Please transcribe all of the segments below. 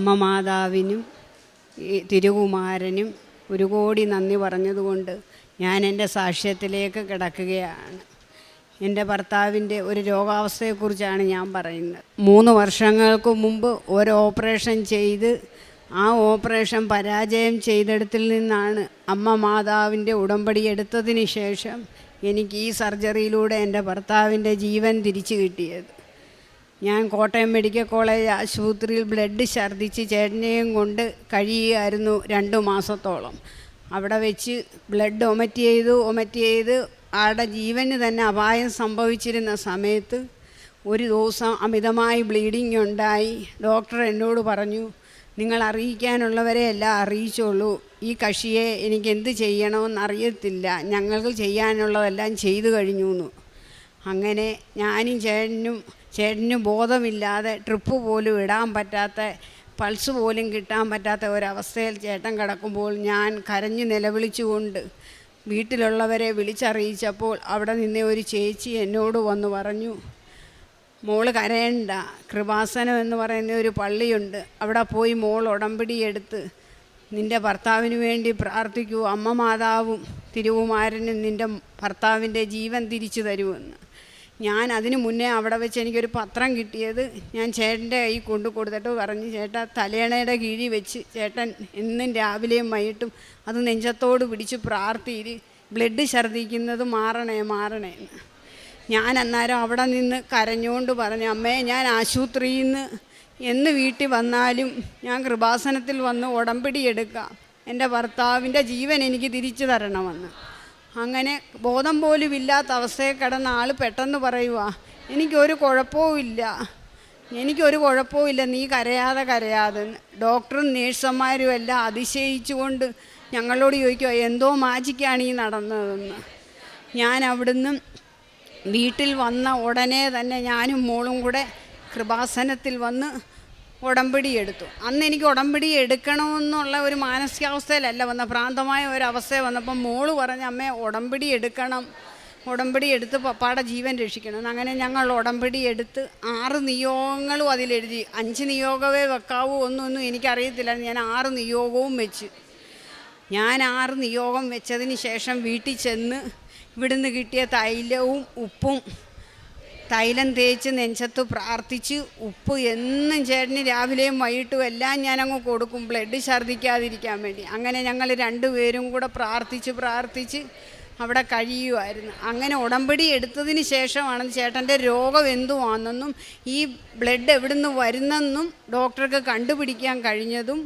അമ്മ മാതാവിനും തിരുകുമാരനും ഒരു കോടി നന്ദി പറഞ്ഞതുകൊണ്ട് ഞാൻ എന്റെ സാക്ഷ്യത്തിലേക്ക് കിടക്കുകയാണ്. എന്റെ ഭർത്താവിന്റെ ഒരു രോഗാവസ്ഥയെക്കുറിച്ചാണ് ഞാൻ പറയുന്നത്. മൂന്ന് വർഷങ്ങൾക്ക് മുമ്പ് ഒരു ഓപ്പറേഷൻ ചെയ്ത് ആ ഓപ്പറേഷൻ പരാജയം ചെയ്തെടുത്തിൽ നിന്നാണ് അമ്മ മാതാവിന്റെ ഉടമ്പടി എടുത്തതിന് ശേഷം എനിക്ക് ഈ സർജറിയിലൂടെ എന്റെ ഭർത്താവിന്റെ ജീവൻ തിരിച്ചു കിട്ടിയത്. ഞാൻ കോട്ടയം മെഡിക്കൽ കോളേജ് ആശുപത്രിയിൽ ബ്ലഡ് ഛർദ്ദിച്ച് ചേട്ടനെയും കൊണ്ട് കഴിയുകയായിരുന്നു രണ്ട് മാസത്തോളം. അവിടെ വെച്ച് ബ്ലഡ് ഒമറ്റ് ചെയ്തു ഒമറ്റ് ചെയ്ത് ആടെ ജീവന് തന്നെ അപായം സംഭവിച്ചിരുന്ന സമയത്ത് ഒരു ദിവസം അമിതമായി ബ്ലീഡിങ് ഉണ്ടായി. ഡോക്ടർ എന്നോട് പറഞ്ഞു നിങ്ങൾ അറിയിക്കാനുള്ളവരെ എല്ലാം അറിയിച്ചോളൂ. ഈ കക്ഷിയെ എനിക്ക് എന്ത് ചെയ്യണമെന്ന് അറിയത്തില്ല. ഞങ്ങൾക്ക് ചെയ്യാനുള്ളതെല്ലാം ചെയ്തു കഴിഞ്ഞു എന്ന് അങ്ങനെ ഞാനും ചേട്ടനും ചേട്ടനും ബോധമില്ലാതെ ട്രിപ്പ് പോലും ഇടാൻ പറ്റാത്ത പൾസ് പോലും കിട്ടാൻ പറ്റാത്ത ഒരവസ്ഥയിൽ ചേട്ടൻ കിടക്കുമ്പോൾ ഞാൻ കരഞ്ഞു നിലവിളിച്ചുകൊണ്ട് വീട്ടിലുള്ളവരെ വിളിച്ചറിയിച്ചപ്പോൾ അവിടെ നിന്ന് ഒരു ചേച്ചി എന്നോട് വന്ന് പറഞ്ഞു മോൾ കരയണ്ട കൃപാസനം എന്ന് പറയുന്ന ഒരു പള്ളിയുണ്ട്. അവിടെ പോയി മോൾ ഉടമ്പടി എടുത്ത് നിന്റെ ഭർത്താവിന് വേണ്ടി പ്രാർത്ഥിക്കൂ. അമ്മ മാതാവും തിരുവുമാരനും നിന്റെ ഭർത്താവിന്റെ ജീവൻ തിരിച്ചു തരുമെന്ന്. ഞാൻ അതിന് മുന്നേ അവിടെ വെച്ച് എനിക്കൊരു പത്രം കിട്ടിയത് ഞാൻ ചേട്ടന്റെ കൈ കൊണ്ടു കൊടുത്തിട്ട് പറഞ്ഞു ചേട്ടാ തലേണയുടെ കീഴിൽ വെച്ച് ചേട്ടൻ എന്നും രാവിലെയും വൈകിട്ടും അത് നെഞ്ചത്തോട് പിടിച്ച് പ്രാർത്ഥിയിൽ ബ്ലഡ് ഛർദ്ദിക്കുന്നത് മാറണേ മാറണേ. ഞാൻ അന്നേരം അവിടെ നിന്ന് കരഞ്ഞുകൊണ്ട് പറഞ്ഞു അമ്മേ ഞാൻ ആശുപത്രിയിൽ നിന്ന് എന്ന് വീട്ടിൽ വന്നാലും ഞാൻ കൃപാസനത്തിൽ വന്ന് ഉടമ്പടി എടുക്കാം. എന്റെ ഭർത്താവിന്റെ ജീവൻ എനിക്ക് തിരിച്ചു തരണമെന്ന്. അങ്ങനെ ബോധം പോലും ഇല്ലാത്ത അവസ്ഥയിൽ കിടന്ന ആൾ പെട്ടെന്ന് പറയുക എനിക്കൊരു കുഴപ്പവും ഇല്ല. എനിക്കൊരു കുഴപ്പവും ഇല്ല. നീ കരയാതെ കരയാതെ. ഡോക്ടറും നേഴ്സന്മാരും എല്ലാം അതിശയിച്ചുകൊണ്ട് ഞങ്ങളോട് ചോദിക്കുക എന്തോ മാജിക്കാണ് ഈ നടന്നതെന്ന്? ഞാൻ അവിടുന്ന് വീട്ടിൽ വന്ന ഉടനെ തന്നെ ഞാനും മോളും കൂടെ കൃപാസനത്തിൽ വന്ന് ഉടമ്പടി എടുത്തു. അന്ന് എനിക്ക് ഉടമ്പടി എടുക്കണമെന്നുള്ള ഒരു മാനസികാവസ്ഥയിലല്ല വന്ന. ഭ്രാന്തമായ ഒരു അവസ്ഥ വന്നപ്പോൾ മോൾ പറഞ്ഞ അമ്മേ ഉടമ്പടി എടുക്കണം. ഉടമ്പടി എടുത്ത് പപ്പാടെ ജീവൻ രക്ഷിക്കണം. അങ്ങനെ ഞങ്ങൾ ഉടമ്പടി എടുത്ത് ആറ് നിയോഗങ്ങളും അതിലെഴുതി. അഞ്ച് നിയോഗമേ വെക്കാവൂ ഒന്നൊന്നും എനിക്കറിയത്തില്ല. ഞാൻ ആറ് നിയോഗവും വെച്ച്. ഞാൻ ആറ് നിയോഗം വെച്ചതിന് ശേഷം വീട്ടിൽ ചെന്ന് ഇവിടുന്ന് കിട്ടിയ തൈലവും ഉപ്പും തൈലം തേച്ച് നെഞ്ചത്ത് പ്രാർത്ഥിച്ച് ഉപ്പ് എന്നും ചേട്ടന് രാവിലെയും വൈകിട്ടും എല്ലാം ഞാനങ്ങ് കൊടുക്കും. ബ്ലഡ് ഛർദ്ദിക്കാതിരിക്കാൻ വേണ്ടി. അങ്ങനെ ഞങ്ങൾ രണ്ടുപേരും കൂടെ പ്രാർത്ഥിച്ച് പ്രാർത്ഥിച്ച് അവിടെ കഴിയുമായിരുന്നു അങ്ങനെ ഉടമ്പടി എടുത്തതിന് ശേഷമാണ് ചേട്ടന്റെ രോഗം എന്തുവാണെന്നും ഈ ബ്ലഡ് എവിടുന്ന് വരുന്നെന്നും ഡോക്ടർക്ക് കണ്ടുപിടിക്കാൻ കഴിഞ്ഞതും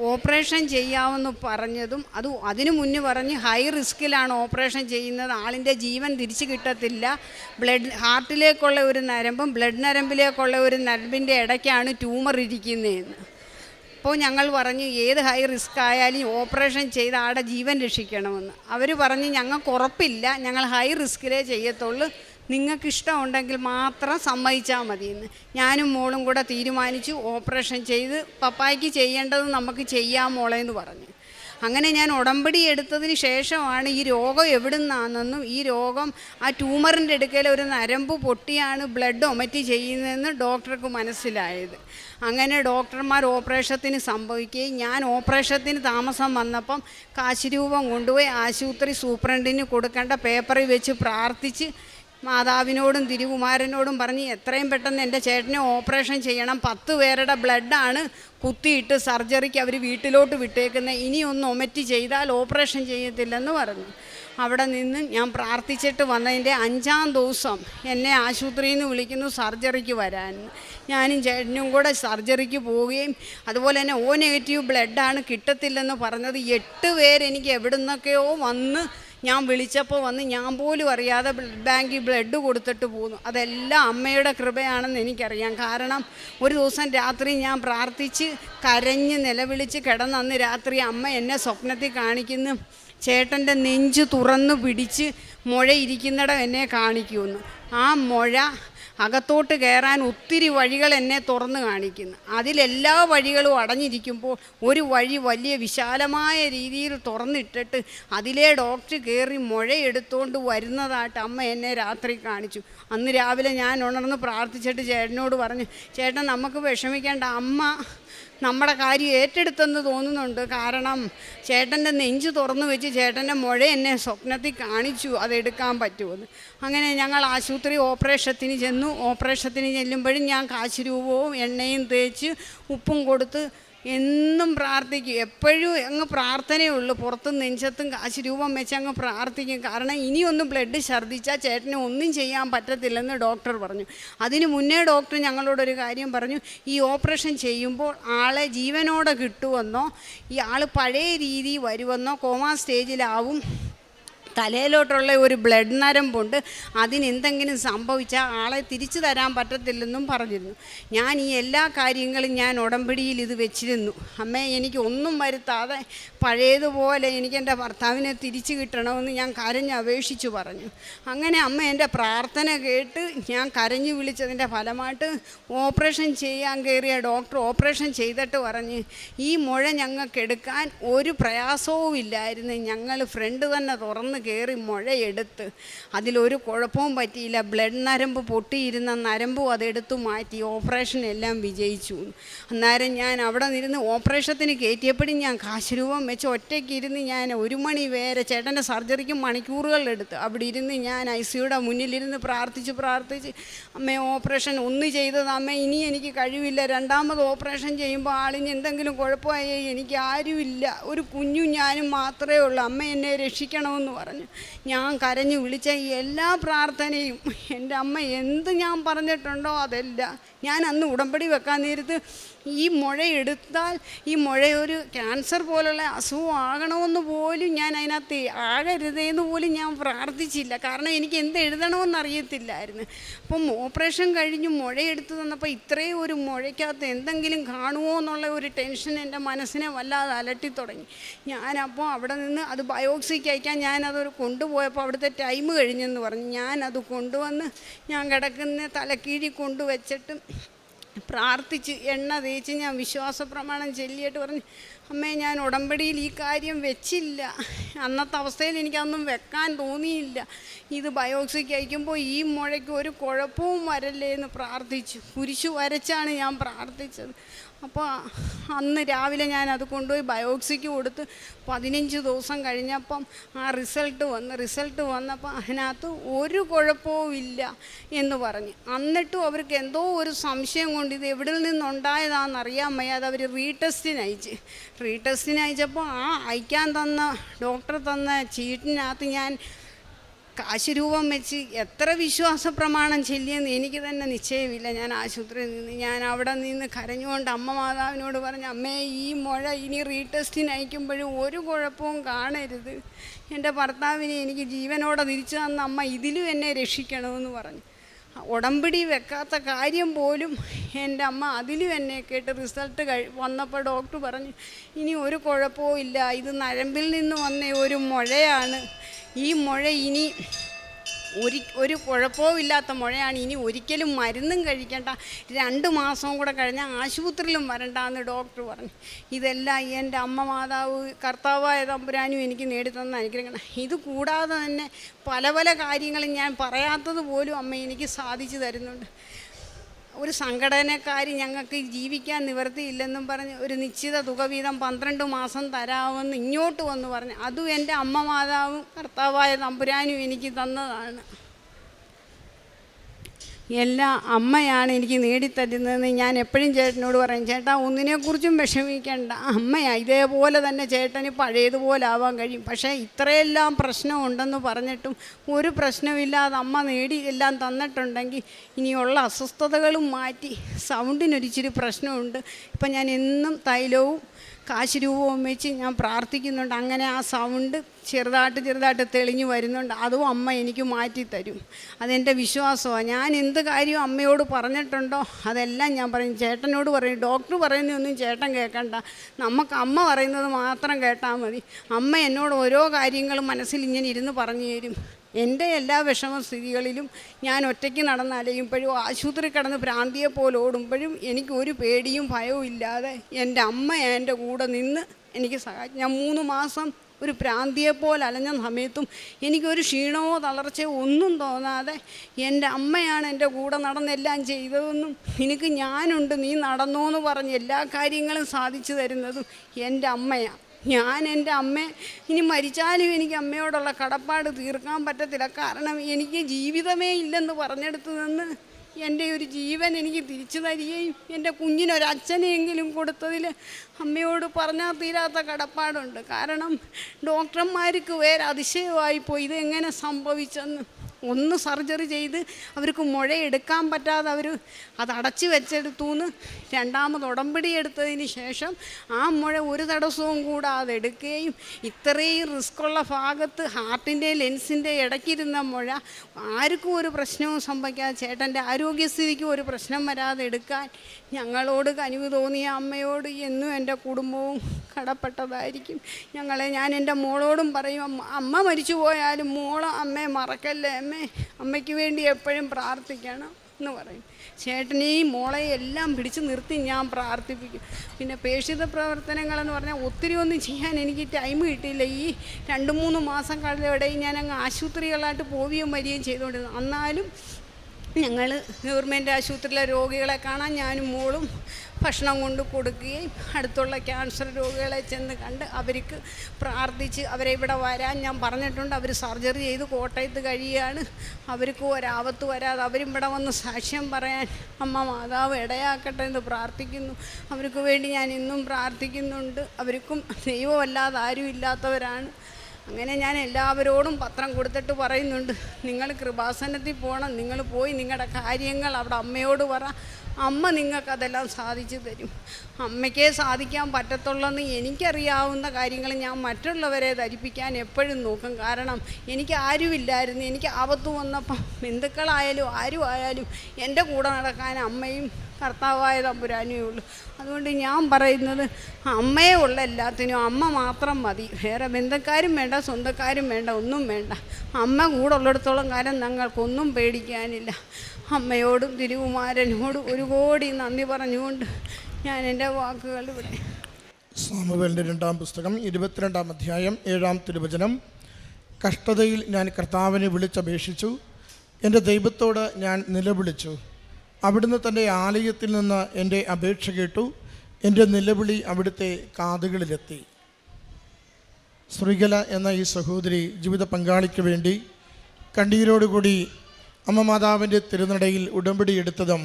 ഓപ്പറേഷൻ ചെയ്യാമെന്ന് പറഞ്ഞതും അത് അതിനു മുന്നേ പറഞ്ഞ് ഹൈ റിസ്കിലാണ് ഓപ്പറേഷൻ ചെയ്യുന്നത്. ആളിന്റെ ജീവൻ തിരിച്ചു കിട്ടത്തില്ല. ബ്ലഡ് ഹാർട്ടിലേക്കുള്ള ഒരു നരമ്പും ബ്ലഡ് നരമ്പിലേക്കുള്ള ഒരു നരമ്പിന്റെ ഇടയ്ക്കാണ് ട്യൂമർ ഇരിക്കുന്നതെന്ന്. അപ്പോൾ ഞങ്ങൾ പറഞ്ഞു ഏത് ഹൈ റിസ്ക് ആയാലും ഓപ്പറേഷൻ ചെയ്ത് ആടെ ജീവൻ രക്ഷിക്കണമെന്ന്. അവർ പറഞ്ഞ് ഞങ്ങൾക്ക് ഉറപ്പില്ല. ഞങ്ങൾ ഹൈ റിസ്കിലേ ചെയ്യത്തുള്ളൂ. നിങ്ങൾക്ക് ഇഷ്ടമുണ്ടെങ്കിൽ മാത്രം സമ്മതിച്ചാൽ മതി എന്ന്. ഞാനും മോളും കൂടെ തീരുമാനിച്ചു ഓപ്പറേഷൻ ചെയ്ത് പപ്പായ്ക്ക് ചെയ്യേണ്ടത് നമുക്ക് ചെയ്യാം മോളെ എന്ന് പറഞ്ഞു. അങ്ങനെ ഞാൻ ഉടമ്പടി എടുത്തതിന് ശേഷമാണ് ഈ രോഗം എവിടുന്നാണെന്നും ഈ രോഗം ആ ട്യൂമറിന്റെ അടുക്കൽ ഒരു നരമ്പ് പൊട്ടിയാണ് ബ്ലഡ് ഒമറ്റി ചെയ്യുന്നതെന്ന് ഡോക്ടർക്ക് മനസ്സിലായത്. അങ്ങനെ ഡോക്ടർമാർ ഓപ്പറേഷത്തിന് സംഭവിക്കുകയും ഞാൻ ഓപ്പറേഷത്തിന് താമസം വന്നപ്പം കാശ് രൂപം കൊണ്ടുപോയി ആശുപത്രി സൂപ്രണ്ടിന് കൊടുക്കേണ്ട പേപ്പറിൽ വെച്ച് പ്രാർത്ഥിച്ച് മാതാവിനോടും തിരുകുമാരനോടും പറഞ്ഞ് എത്രയും പെട്ടെന്ന് എന്റെ ചേട്ടനെ ഓപ്പറേഷൻ ചെയ്യണം. പത്ത് പേരുടെ ബ്ലഡാണ് കുത്തിയിട്ട് സർജറിക്ക് അവർ വീട്ടിലോട്ട് വിട്ടേക്കുന്നത് ഇനിയൊന്ന് ഒമറ്റി ചെയ്താൽ ഓപ്പറേഷൻ ചെയ്യത്തില്ലെന്ന് പറഞ്ഞു. അവിടെ നിന്ന് ഞാൻ പ്രാർത്ഥിച്ചിട്ട് വന്നതിന്റെ അഞ്ചാം ദിവസം എന്നെ ആശുപത്രിയിൽ നിന്ന് വിളിക്കുന്നു സർജറിക്ക് വരാൻ. ഞാനും ചേട്ടനും കൂടെ സർജറിക്ക് പോവുകയും അതുപോലെ തന്നെ ഓ നെഗറ്റീവ് ബ്ലഡാണ് കിട്ടത്തില്ലെന്ന് പറഞ്ഞത്. എട്ട് പേരെനിക്ക് എവിടുന്നൊക്കെയോ വന്ന് ഞാൻ വിളിച്ചപ്പോൾ വന്ന് ഞാൻ പോലും അറിയാതെ ബാങ്കിൽ ബ്ലഡ് കൊടുത്തിട്ട് പോന്നു. അതെല്ലാം അമ്മയുടെ കൃപയാണെന്ന് എനിക്കറിയാം. കാരണം ഒരു ദിവസം രാത്രി ഞാൻ പ്രാർത്ഥിച്ച് കരഞ്ഞ് നിലവിളിച്ച് കിടന്നന്ന് രാത്രി അമ്മ എന്നെ സ്വപ്നത്തിൽ കാണിക്കുന്നു. ചേട്ടന്റെ നെഞ്ച് തുറന്നു പിടിച്ച് മുഴ ഇരിക്കുന്നിടം എന്നെ കാണിക്കുമെന്ന് ആ മുഴ അകത്തോട്ട് കയറാൻ ഒത്തിരി വഴികൾ എന്നെ തുറന്ന് കാണിക്കുന്നു. അതിലെല്ലാ വഴികളും അടഞ്ഞിരിക്കുമ്പോൾ ഒരു വഴി വലിയ വിശാലമായ രീതിയിൽ തുറന്നിട്ടിട്ട് അതിലെ ഡോക്ടർ കയറി മുഴയെടുത്തുകൊണ്ട് വരുന്നതായിട്ട് അമ്മ എന്നെ രാത്രി കാണിച്ചു. അന്ന് രാവിലെ ഞാൻ ഉണർന്ന് പ്രാർത്ഥിച്ചിട്ട് ചേട്ടനോട് പറഞ്ഞു ചേട്ടൻ നമുക്ക് വിഷമിക്കേണ്ട. അമ്മ നമ്മുടെ കാര്യം ഏറ്റെടുത്തെന്ന് തോന്നുന്നുണ്ട്. കാരണം ചേട്ടന്റെ നെഞ്ച് തുറന്നു വെച്ച് ചേട്ടന്റെ മുഴ എന്നെ സ്വപ്നത്തിൽ കാണിച്ചു അതെടുക്കാൻ പറ്റുമെന്ന്. അങ്ങനെ ഞങ്ങൾ ആശുപത്രി ഓപ്പറേഷത്തിന് ചെന്നു. ഓപ്പറേഷത്തിന് ചെല്ലുമ്പോഴും ഞാൻ കാശ് രൂപവും എണ്ണയും തേച്ച് ഉപ്പും കൊടുത്ത് എന്നും പ്രാർത്ഥിക്കും. എപ്പോഴും അങ്ങ് പ്രാർത്ഥനയുള്ളൂ. പുറത്തും നെഞ്ചത്തും കാശ് രൂപം വെച്ച് അങ്ങ് പ്രാർത്ഥിക്കും. കാരണം ഇനിയൊന്നും ബ്ലഡ് ഛർദ്ദിച്ചാൽ ചേട്ടന് ഒന്നും ചെയ്യാൻ പറ്റത്തില്ലെന്ന് ഡോക്ടർ പറഞ്ഞു. അതിന് മുന്നേ ഡോക്ടർ ഞങ്ങളോടൊരു കാര്യം പറഞ്ഞു. ഈ ഓപ്പറേഷൻ ചെയ്യുമ്പോൾ ആളെ ജീവനോടെ കിട്ടുമെന്നോ ഈ ആൾ പഴയ രീതി വരുമെന്നോ കോമാ സ്റ്റേജിലാവും തലയിലോട്ടുള്ള ഒരു ബ്ലഡ് നരമ്പുണ്ട് അതിനെന്തെങ്കിലും സംഭവിച്ചാൽ ആളെ തിരിച്ചു തരാൻ പറ്റത്തില്ലെന്നും പറഞ്ഞിരുന്നു. ഞാൻ ഈ എല്ലാ കാര്യങ്ങളും ഞാൻ ഉടമ്പടിയിൽ ഇത് വെച്ചിരുന്നു. അമ്മേ എനിക്ക് ഒന്നും വരുത്താതെ പഴയതുപോലെ എനിക്ക് എന്റെ ഭർത്താവിനെ തിരിച്ചു കിട്ടണമെന്ന് ഞാൻ കരഞ്ഞ് അപേക്ഷിച്ചു പറഞ്ഞു. അങ്ങനെ അമ്മ എന്റെ പ്രാർത്ഥന കേട്ട് ഞാൻ കരഞ്ഞു വിളിച്ചതിന്റെ ഫലമായിട്ട് ഓപ്പറേഷൻ ചെയ്യാൻ കയറിയ ഡോക്ടർ ഓപ്പറേഷൻ ചെയ്തിട്ട് പറഞ്ഞ് ഈ മുഴ ഞങ്ങൾക്ക് എടുക്കാൻ ഒരു പ്രയാസവും ഇല്ലായിരുന്നു ഞങ്ങൾ ഫ്രണ്ട് തന്നെ തുറന്ന് കയറി മുഴയെടുത്ത്. അതിലൊരു കുഴപ്പവും പറ്റിയില്ല. ബ്ലഡ് നരമ്പ് പൊട്ടിയിരുന്ന നരമ്പും അതെടുത്തു മാറ്റി. ഓപ്പറേഷൻ എല്ലാം വിജയിച്ചു. അന്നേരം ഞാൻ അവിടെ നിന്ന് ഓപ്പറേഷത്തിന് കയറ്റിയപ്പോഴും ഞാൻ കാശ് രൂപം വെച്ച് ഒറ്റയ്ക്ക് ഇരുന്ന് ഞാൻ ഒരു മണി വേറെ ചേട്ടന്റെ സർജറിക്ക് മണിക്കൂറുകളെടുത്ത് അവിടെ ഇരുന്ന് ഞാൻ ഐ സിയുടെ മുന്നിലിരുന്ന് പ്രാർത്ഥിച്ച് പ്രാർത്ഥിച്ച് അമ്മ ഓപ്പറേഷൻ ഒന്ന് ചെയ്തത്. അമ്മ ഇനി എനിക്ക് കഴിവില്ല. രണ്ടാമത് ഓപ്പറേഷൻ ചെയ്യുമ്പോൾ ആളിന് എന്തെങ്കിലും കുഴപ്പമായി എനിക്ക് ആരുമില്ല. ഒരു കുഞ്ഞും ഞാനും മാത്രമേ ഉള്ളൂ. അമ്മ എന്നെ രക്ഷിക്കണമെന്ന് പറഞ്ഞു. ഞാൻ കരഞ്ഞു വിളിച്ച എല്ലാ പ്രാർത്ഥനയും എന്റെ അമ്മ എന്ത് ഞാൻ പറഞ്ഞിട്ടുണ്ടോ അതെല്ലാം ഞാൻ അന്ന് ഉടമ്പടി വെക്കാൻ നേരത്ത് ഈ മുഴ എടുത്താൽ ഈ മുഴ ഒരു ക്യാൻസർ പോലുള്ള അസുഖം ആകണമെന്ന് പോലും ഞാൻ അതിനകത്ത് ആകരുതേന്ന് പോലും ഞാൻ പ്രാർത്ഥിച്ചില്ല. കാരണം എനിക്ക് എന്ത് എഴുതണമെന്ന് അറിയത്തില്ലായിരുന്നു. അപ്പം ഓപ്പറേഷൻ കഴിഞ്ഞ് മുഴ എടുത്തു തന്നപ്പോൾ ഇത്രയും ഒരു മുഴയ്ക്കകത്ത് എന്തെങ്കിലും കാണുമോ എന്നുള്ള ഒരു ടെൻഷൻ എന്റെ മനസ്സിനെ വല്ലാതെ അലട്ടി തുടങ്ങി. ഞാനപ്പോൾ അവിടെ നിന്ന് അത് ബയോപ്സിക്ക് അയക്കാൻ ഞാനത് കൊണ്ടുപോയപ്പോൾ അവിടുത്തെ ടൈം കഴിഞ്ഞെന്ന് പറഞ്ഞു. ഞാനത് കൊണ്ടുവന്ന് ഞാൻ കിടക്കുന്ന തലക്കീഴി കൊണ്ടുവച്ചിട്ട് പ്രാർത്ഥിച്ച് എണ്ണ തേച്ച് ഞാൻ വിശ്വാസ പ്രമാണം ചൊല്ലിയിട്ട് പറഞ്ഞു അമ്മേ ഞാൻ ഉടമ്പടിയിൽ ഈ കാര്യം വെച്ചില്ല. അന്നത്തെ അവസ്ഥയിൽ എനിക്കതൊന്നും വെക്കാൻ തോന്നിയില്ല. ഇത് ബയോക്സിക്ക് അയക്കുമ്പോൾ ഈ മുഴയ്ക്ക് ഒരു കുഴപ്പവും വരല്ലേ എന്ന് പ്രാർത്ഥിച്ചു. കുരിശു വരച്ചാണ് ഞാൻ പ്രാർത്ഥിച്ചത്. അപ്പോൾ അന്ന് രാവിലെ ഞാൻ അത് കൊണ്ടുപോയി ബയോക്സിക്ക് കൊടുത്ത് പതിനഞ്ച് ദിവസം കഴിഞ്ഞപ്പം ആ റിസൾട്ട് വന്ന് റിസൾട്ട് വന്നപ്പോൾ അതിനകത്ത് ഒരു കുഴപ്പവും ഇല്ല എന്ന് പറഞ്ഞ്. എന്നിട്ടും അവർക്ക് എന്തോ ഒരു സംശയം കൊണ്ട് ഇത് എവിടെ നിന്നുണ്ടായതാണെന്ന് അറിയാൻ വയ്യാതെ അവർ റീടെസ്റ്റിന് അയച്ച്. റീടെസ്റ്റിന് അയച്ചപ്പോൾ ആ അയക്കാൻ തന്ന ഡോക്ടർ തന്ന ചീട്ടിനകത്ത് ഞാൻ കാശ് രൂപം വെച്ച് എത്ര വിശ്വാസ പ്രമാണം ചെല്ലിയെന്ന് എനിക്ക് തന്നെ നിശ്ചയമില്ല. ഞാൻ ആശുപത്രിയിൽ നിന്ന് ഞാൻ അവിടെ നിന്ന് കരഞ്ഞുകൊണ്ട് അമ്മ മാതാവിനോട് പറഞ്ഞു അമ്മേ ഈ മുഴ ഇനി റീടെസ്റ്റിന് അയക്കുമ്പോഴും ഒരു കുഴപ്പവും കാണരുത്. എന്റെ ഭർത്താവിനെ എനിക്ക് ജീവനോടെ തിരിച്ചു തന്ന അമ്മ ഇതിലും എന്നെ രക്ഷിക്കണമെന്ന് പറഞ്ഞു. ഉടമ്പടി വെക്കാത്ത കാര്യം പോലും എന്റെ അമ്മ അതിലും എന്നെ കേട്ട് റിസൾട്ട് കഴി വന്നപ്പോൾ ഡോക്ടർ പറഞ്ഞു ഇനി ഒരു കുഴപ്പവും ഇല്ല. ഇത് നരമ്പിൽ നിന്ന് വന്ന ഒരു മുഴയാണ്. ഈ മുഴ ഇനി ഒരു ഒരു കുഴപ്പവും ഇല്ലാത്ത മുഴയാണ്. ഇനി ഒരിക്കലും മരുന്നും കഴിക്കേണ്ട. രണ്ട് മാസവും കൂടെ കഴിഞ്ഞാൽ ആശുപത്രിയിലും വരണ്ട എന്ന് ഡോക്ടർ പറഞ്ഞു. ഇതെല്ലാം എന്റെ അമ്മ മാതാവ് കർത്താവായ തമ്പുരാനും എനിക്ക് നേടിത്തന്ന അനുഗ്രഹങ്ങൾ ഇത് കൂടാതെ തന്നെ പല പല കാര്യങ്ങളും ഞാൻ പറയാത്തത് പോലും അമ്മ എനിക്ക് സാധിച്ചു തരുന്നുണ്ട്. ഒരു സംഘടനക്കാരി ഞങ്ങൾക്ക് ജീവിക്കാൻ നിവൃത്തിയില്ലെന്നും പറഞ്ഞ് ഒരു നിശ്ചിത തുക വീതം പന്ത്രണ്ട് മാസം തരാമെന്ന് ഇങ്ങോട്ട് വന്ന് പറഞ്ഞു. അതും എന്റെ അമ്മ മാതാവും കർത്താവായ തമ്പുരാനും എനിക്ക് തന്നതാണ്. എല്ലാം അമ്മയാണ് എനിക്ക് നേടിത്തരുന്നതെന്ന് ഞാൻ എപ്പോഴും ചേട്ടനോട് പറയും. ചേട്ടാ ഒന്നിനെക്കുറിച്ചും വിഷമിക്കേണ്ട. അമ്മയാണ് ഇതേപോലെ തന്നെ ചേട്ടന് പഴയതുപോലെ ആവാൻ കഴിയും. പക്ഷേ ഇത്രയെല്ലാം പ്രശ്നമുണ്ടെന്ന് പറഞ്ഞിട്ടും ഒരു പ്രശ്നമില്ലാതെ അമ്മ നേടി എല്ലാം തന്നിട്ടുണ്ടെങ്കിൽ ഇനിയുള്ള അസ്വസ്ഥതകളും മാറ്റി സൗണ്ടിനൊരിച്ചിരി പ്രശ്നമുണ്ട്. ഇപ്പം ഞാൻ എന്നും തൈലവും കാശ് രൂപവും വെച്ച് ഞാൻ പ്രാർത്ഥിക്കുന്നുണ്ട്. അങ്ങനെ ആ സൗണ്ട് ചെറുതായിട്ട് ചെറുതായിട്ട് തെളിഞ്ഞു വരുന്നുണ്ട്. അതും അമ്മ എനിക്ക് മാറ്റി തരും അതെന്റെ വിശ്വാസമാണ്. ഞാൻ എന്ത് കാര്യവും അമ്മയോട് പറഞ്ഞിട്ടുണ്ടോ? അതെല്ലാം ഞാൻ പറയും. ചേട്ടനോട് പറയും. ഡോക്ടർ പറയുന്നതൊന്നും ചേട്ടൻ കേൾക്കണ്ട. നമുക്ക് അമ്മ പറയുന്നത് മാത്രം കേട്ടാൽ മതി. അമ്മ എന്നോട് ഓരോ കാര്യങ്ങളും മനസ്സിൽ ഇങ്ങനെ ഇരുന്ന് പറഞ്ഞു തരും. എന്റെ എല്ലാ വിഷമസ്ഥിതികളിലും ഞാൻ ഒറ്റയ്ക്ക് നടന്നലയുമ്പോഴും ആശുപത്രി കടന്ന് ഭ്രാന്തിയെ പോലെ ഓടുമ്പോഴും എനിക്ക് ഒരു പേടിയും ഭയവും ഇല്ലാതെ എന്റെ അമ്മ എന്റെ കൂടെ നിന്ന് എനിക്ക് സഹായിച്ചു. ഞാൻ മൂന്ന് മാസം ഒരു പ്രാന്തിയെ പോലെ അലഞ്ഞ സമയത്തും എനിക്കൊരു ക്ഷീണമോ തളർച്ചയോ ഒന്നും തോന്നാതെ എന്റെ അമ്മയാണ് എന്റെ കൂടെ നടന്നെല്ലാം ചെയ്തതെന്നും എനിക്ക് ഞാനുണ്ട് നീ നടന്നോ എന്ന് പറഞ്ഞ് എല്ലാ കാര്യങ്ങളും സാധിച്ചു തരുന്നതും എന്റെ അമ്മയാണ്. ഞാൻ എന്റെ അമ്മ ഇനി മരിച്ചാലും എനിക്ക് അമ്മയോടുള്ള കടപ്പാട് തീർക്കാൻ പറ്റത്തില്ല. കാരണം എനിക്ക് ജീവിതമേ ഇല്ലെന്ന് പറഞ്ഞെടുത്ത് നിന്ന് എന്റെ ഒരു ജീവൻ എനിക്ക് തിരിച്ചു തരികയും എന്റെ കുഞ്ഞിനൊരച്ഛനെയെങ്കിലും കൊടുത്തതിൽ അമ്മയോട് പറഞ്ഞാൽ തീരാത്ത കടപ്പാടുണ്ട്. കാരണം ഡോക്ടർമാർക്ക് വേറെ അതിശയമായിപ്പോയി ഇതെങ്ങനെ സംഭവിച്ചെന്ന് ഒന്ന് സർജറി ചെയ്ത് അവർക്ക് മുഴയെടുക്കാൻ പറ്റാതെ അവർ അത് അടച്ചു വെച്ചെടുത്തുനിന്ന് രണ്ടാമത് ഉടമ്പടി എടുത്തതിന് ശേഷം ആ മുഴ ഒരു തടസ്സവും കൂടാതെ എടുക്കുകയും ഇത്രയും റിസ്ക്കുള്ള ഭാഗത്ത് ഹാർട്ടിന്റെ ലെൻസിന്റെ ഇടയ്ക്കിരുന്ന മുഴ ആർക്കും ഒരു പ്രശ്നവും സംഭവിക്കാതെ ചേട്ടന്റെ ആരോഗ്യസ്ഥിതിക്കും ഒരു പ്രശ്നം വരാതെ എടുക്കാൻ ഞങ്ങളോട് കനിവ് തോന്നിയ അമ്മയോട് എന്നും എന്റെ കുടുംബവും കടപ്പെട്ടതായിരിക്കും. ഞങ്ങളെ ഞാൻ എന്റെ മോളോടും പറയും അമ്മ മരിച്ചു പോയാലും മോളോ അമ്മയെ മറക്കല്ലേ അമ്മേ? അമ്മയ്ക്ക് വേണ്ടി എപ്പോഴും പ്രാർത്ഥിക്കണം എന്ന് പറയും. ചേട്ടനെയും മോളെയും എല്ലാം പിടിച്ചു നിർത്തി ഞാൻ പ്രാർത്ഥിപ്പിക്കും. പിന്നെ പേക്ഷിത പ്രവർത്തനങ്ങളെന്ന് പറഞ്ഞാൽ ഒത്തിരി ഒന്നും ചെയ്യാൻ എനിക്ക് ടൈം കിട്ടിയില്ല. ഈ രണ്ട് മൂന്ന് മാസം കഴിഞ്ഞിടയിൽ ഞാൻ അങ്ങ് ആശുപത്രികളായിട്ട് പോവുകയും വരികയും ചെയ്തുകൊണ്ടിരുന്നു. എന്നാലും ഞങ്ങൾ ഗവൺമെന്റ് ആശുപത്രിയിലെ രോഗികളെ കാണാൻ ഞാനും മോളും ഭക്ഷണം കൊണ്ട് കൊടുക്കുകയും അടുത്തുള്ള ക്യാൻസർ രോഗികളെ ചെന്ന് കണ്ട് അവർക്ക് പ്രാർത്ഥിച്ച് അവരെ ഇവിടെ വരാൻ ഞാൻ പറഞ്ഞിട്ടുണ്ട്. അവർ സർജറി ചെയ്ത് കോട്ടയത്ത് കഴിയുകയാണ്. അവർക്ക് ഒരാപത്ത് വരാതെ അവരും ഇവിടെ വന്ന് സാക്ഷ്യം പറയാൻ അമ്മ മാതാവ് ഇടയാക്കട്ടെ എന്ന് പ്രാർത്ഥിക്കുന്നു. അവർക്ക് വേണ്ടി ഞാൻ ഇന്നും പ്രാർത്ഥിക്കുന്നുണ്ട്. അവർക്കും ദൈവമല്ലാതെ ആരും ഇല്ലാത്തവരാണ്. അങ്ങനെ ഞാൻ എല്ലാവരോടും പത്രം കൊടുത്തിട്ട് പറയുന്നുണ്ട് നിങ്ങൾ കൃപാസനത്തിൽ പോകണം നിങ്ങൾ പോയി നിങ്ങളുടെ കാര്യങ്ങൾ അവിടെ അമ്മയോട് പറ അമ്മ നിങ്ങൾക്കതെല്ലാം സാധിച്ചു തരും. അമ്മയ്ക്കേ സാധിക്കാൻ പറ്റത്തുള്ളെന്ന് എനിക്കറിയാവുന്ന കാര്യങ്ങൾ ഞാൻ മറ്റുള്ളവരെ ധരിപ്പിക്കാൻ എപ്പോഴും നോക്കും. കാരണം എനിക്ക് ആരുമില്ലായിരുന്നു എനിക്ക് ആപത്ത് വന്നപ്പം ബന്ധുക്കളായാലും ആരും ആയാലും എന്റെ കൂടെ നടക്കാൻ അമ്മയും കർത്താവായ തമ്പുരാനേ ഉള്ളൂ. അതുകൊണ്ട് ഞാൻ പറയുന്നത് അമ്മയെ ഉള്ള എല്ലാത്തിനും അമ്മ മാത്രം മതി. വേറെ ബന്ധക്കാരും വേണ്ട സ്വന്തക്കാരും വേണ്ട ഒന്നും വേണ്ട. അമ്മ കൂടെ ഉള്ളിടത്തോളം കാലം ഞങ്ങൾക്കൊന്നും പേടിക്കാനില്ല. അമ്മയോടും തിരുകുമാരനോടും ഒരു കോടി നന്ദി പറഞ്ഞുകൊണ്ട് ഞാൻ എന്റെ വാക്കുകൾ ഇവിടെ. സാമുവേലിന്റെ രണ്ടാം പുസ്തകം ഇരുപത്തിരണ്ടാം അധ്യായം ഏഴാം തിരുവചനം. കഷ്ടതയിൽ ഞാൻ കർത്താവിനെ വിളിച്ചപേക്ഷിച്ചു. എന്റെ ദൈവത്തോട് ഞാൻ നിലവിളിച്ചു. അവിടുന്ന് തന്റെ ആലയത്തിൽ നിന്ന് എന്റെ അപേക്ഷ കേട്ടു. എന്റെ നിലവിളി അവിടുത്തെ കാതുകളിലെത്തി. ശ്രീകല എന്ന ഈ സഹോദരി ജീവിത പങ്കാളിക്ക് വേണ്ടി കണ്ണീരോടുകൂടി അമ്മ മാതാവിന്റെ തിരുനടയിൽ ഉടമ്പടി എടുത്തതും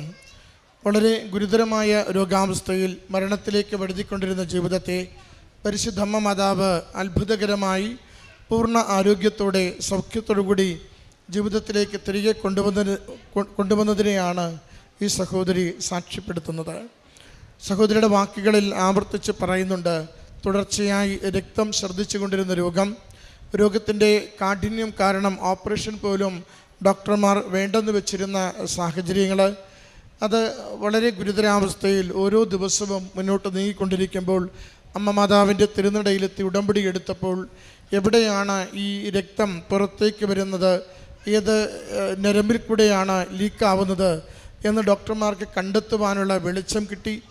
വളരെ ഗുരുതരമായ രോഗാവസ്ഥയിൽ മരണത്തിലേക്ക് വഴുതിക്കൊണ്ടിരുന്ന ജീവിതത്തെ പരിശുദ്ധമ്മ മാതാവ് അത്ഭുതകരമായി പൂർണ ആരോഗ്യത്തോടെ സൗഖ്യത്തോടുകൂടി ജീവിതത്തിലേക്ക് തിരികെ കൊണ്ടുവന്ന കൊണ്ടുവന്നതിനെയാണ് ഈ സഹോദരി സാക്ഷ്യപ്പെടുത്തുന്നത്. സഹോദരിയുടെ വാക്കുകളിൽ ആവർത്തിച്ച് പറയുന്നുണ്ട് തുടർച്ചയായി രക്തം ശ്രദ്ധിച്ചു കൊണ്ടിരുന്ന രോഗം രോഗത്തിന്റെ കാഠിന്യം കാരണം ഓപ്പറേഷൻ പോലും ഡോക്ടർമാർ വേണ്ടെന്ന് വെച്ചിരുന്ന സാഹചര്യങ്ങൾ. അത് വളരെ ഗുരുതരാവസ്ഥയിൽ ഓരോ ദിവസവും മുന്നോട്ട് നീങ്ങിക്കൊണ്ടിരിക്കുമ്പോൾ അമ്മ മാതാവിന്റെ തിരുനടയിലെത്തി ഉടമ്പടി എടുത്തപ്പോൾ എവിടെയാണ് ഈ രക്തം പുറത്തേക്ക് വരുന്നത് ഏത് നരമ്പിൽ ഞരമ്പിൽ കൂടെയാണ് ലീക്കാവുന്നത് എന്ന് ഡോക്ടർമാർക്ക് കണ്ടെത്തുവാനുള്ള വെളിച്ചം കിട്ടി.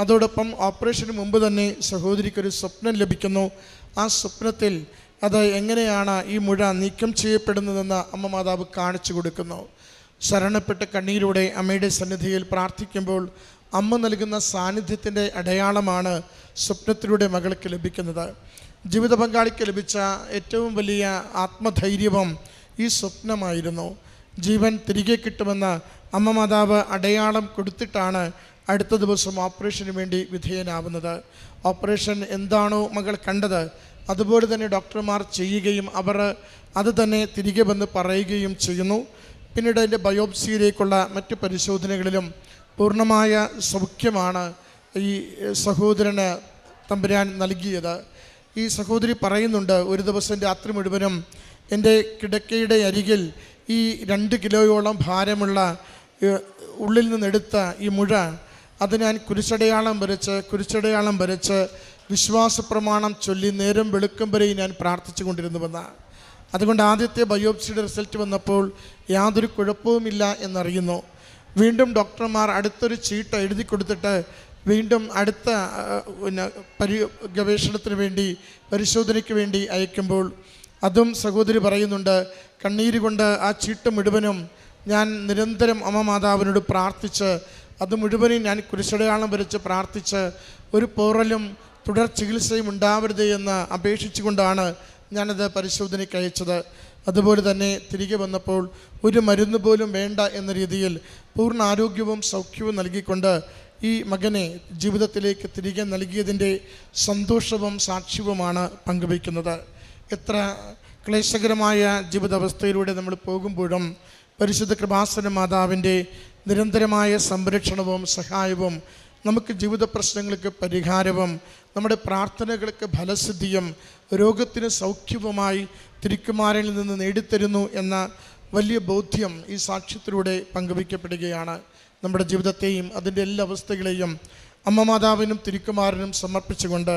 അതോടൊപ്പം ഓപ്പറേഷന് മുമ്പ് തന്നെ സഹോദരിക്കൊരു സ്വപ്നം ലഭിക്കുന്നു. ആ സ്വപ്നത്തിൽ അത് എങ്ങനെയാണ് ഈ മുഴ നീക്കം ചെയ്യപ്പെടുന്നതെന്ന് അമ്മ മാതാവ് കാണിച്ചു കൊടുക്കുന്നു. ശരണപ്പെട്ട കണ്ണീരോടെ അമ്മയുടെ സന്നിധിയിൽ പ്രാർത്ഥിക്കുമ്പോൾ അമ്മ നൽകുന്ന സാന്നിധ്യത്തിന്റെ അടയാളമാണ് സ്വപ്നത്തിലൂടെ മകൾക്ക് ലഭിക്കുന്നത്. ജീവിത പങ്കാളിക്ക് ലഭിച്ച ഏറ്റവും വലിയ ആത്മധൈര്യവും ഈ സ്വപ്നമായിരുന്നു. ജീവൻ തിരികെ കിട്ടുമെന്ന് അമ്മ മാതാവ് അടയാളം കൊടുത്തിട്ടാണ് അടുത്ത ദിവസം ഓപ്പറേഷന് വേണ്ടി വിധേയനാവുന്നത്. ഓപ്പറേഷൻ എന്താണോ മകൾ കണ്ടത് അതുപോലെ തന്നെ ഡോക്ടർമാർ ചെയ്യുകയും അവർ അത് തന്നെ തിരികെ വന്ന് പറയുകയും ചെയ്യുന്നു. പിന്നീട് അതിന്റെ ബയോപ്സിയിലേക്കുള്ള മറ്റ് പരിശോധനകളിലും പൂർണമായ സൗഖ്യമാണ് ഈ സഹോദരന് തമ്പുരാൻ നൽകിയത്. ഈ സഹോദരി പറയുന്നുണ്ട് ഒരു ദിവസം രാത്രി മുഴുവനും എന്റെ കിടക്കയുടെ അരികിൽ ഈ രണ്ട് കിലോയോളം ഭാരമുള്ള ഉള്ളിൽ നിന്നെടുത്ത ഈ മുഴ അത് ഞാൻ കുരിശടയാളം വരച്ച് കുരിശടയാളം വരച്ച് വിശ്വാസ പ്രമാണം ചൊല്ലി നേരം വെളുക്കും വരെ ഞാൻ പ്രാർത്ഥിച്ചു കൊണ്ടിരുന്നുവെന്നാണ്. അതുകൊണ്ട് ആദ്യത്തെ ബയോപ്സിയുടെ റിസൾട്ട് വന്നപ്പോൾ യാതൊരു കുഴപ്പവുമില്ല എന്നറിയുന്നു. വീണ്ടും ഡോക്ടർമാർ അടുത്തൊരു ചീട്ട് എഴുതി കൊടുത്തിട്ട് വീണ്ടും അടുത്ത പിന്നെ പരി ഗവേഷണത്തിന് വേണ്ടി പരിശോധനയ്ക്ക് വേണ്ടി അയക്കുമ്പോൾ അതും സഹോദരി പറയുന്നുണ്ട് കണ്ണീര് കൊണ്ട് ആ ചീട്ട് മുഴുവനും ഞാൻ നിരന്തരം അമ്മ മാതാവിനോട് പ്രാർത്ഥിച്ച് അത് മുഴുവനും ഞാൻ കുരിശടയാളം വരച്ച് പ്രാർത്ഥിച്ച് ഒരു പോറലും തുടർ ചികിത്സയും ഉണ്ടാവരുത് എന്ന് അപേക്ഷിച്ചുകൊണ്ടാണ് ഞാനത് പരിശോധനയ്ക്ക് അയച്ചത്. അതുപോലെ തന്നെ തിരികെ വന്നപ്പോൾ ഒരു മരുന്ന് പോലും വേണ്ട എന്ന രീതിയിൽ പൂർണ ആരോഗ്യവും സൗഖ്യവും നൽകിക്കൊണ്ട് ഈ മകനെ ജീവിതത്തിലേക്ക് തിരികെ നൽകിയതിന്റെ സന്തോഷവും സാക്ഷ്യവുമാണ് പങ്കുവയ്ക്കുന്നത്. എത്ര ക്ലേശകരമായ ജീവിതാവസ്ഥയിലൂടെ നമ്മൾ പോകുമ്പോഴും പരിശുദ്ധ കൃപാസന മാതാവിന്റെ നിരന്തരമായ സംരക്ഷണവും സഹായവും നമുക്ക് ജീവിത പ്രശ്നങ്ങൾക്ക് പരിഹാരവും നമ്മുടെ പ്രാർത്ഥനകൾക്ക് ഫലസിദ്ധിയും രോഗത്തിന് സൗഖ്യവുമായി തിരുക്കുമാരനിൽ നിന്ന് നേടിത്തരുന്നു എന്ന വലിയ ബോധ്യം ഈ സാക്ഷ്യത്തിലൂടെ പങ്കുവയ്ക്കപ്പെടുകയാണ് നമ്മുടെ ജീവിതത്തെയും അതിന്റെ എല്ലാ അവസ്ഥകളെയും അമ്മ മാതാവിനും തിരുക്കുമാരനും സമർപ്പിച്ചുകൊണ്ട്